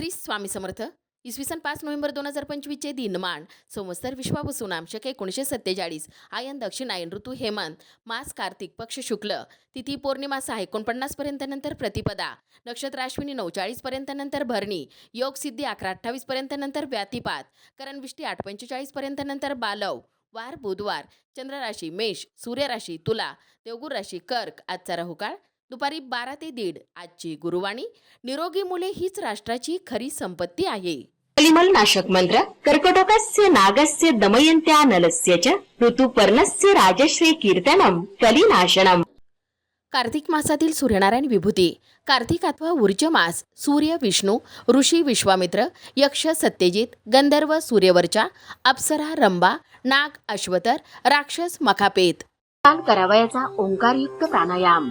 श्री स्वामी समर्थ. इसवी सन पाच नोव्हेंबर दोन हजार पंचवीसचे दिनमान. संवत्सर विश्वावसू आमशक एकोणीसशे सत्तेचाळीस. आयन दक्षिणायन ऋतू हेमंत. मास कार्तिक पक्ष शुक्ल. तिथी पौर्णिमा सहा एकोणपन्नासपर्यंत नंतर प्रतिपदा. नक्षत्र अश्विनी नऊचाळीसपर्यंत नंतर भरणी. योग सिद्धी अकरा अठ्ठावीसपर्यंत नंतर व्यातिपात. करणविष्टी आठ पंचेचाळीसपर्यंत नंतर बालव. वार बुधवार. चंद्रराशी मेष. सूर्यराशी तुला. देवगुर राशी कर्क. आजचा राहुकाळ दुपारी बारा ते दीड आजची गुरुवाणी. निरोगी मुले हीच राष्ट्राची खरी संपत्ती आहे. कलिमल नाशक मंत्र कर्कटकस्य नागस्य दमयन्त्या नलस्य च ऋतुपर्णस्य राजश्री कीर्तनम कलिनाशनम. कार्तिक मासातील सूर्यनारायण विभूती. कार्तिक अथवा ऊर्ज मास सूर्य विष्णू ऋषी विश्वामित्र यक्ष सत्यजित गंधर्व सूर्यवर्चा अप्सरा रंबा नाग अश्वतर राक्षस मखापेत. काल करावयाचा ओंकारयुक्त प्राणायाम.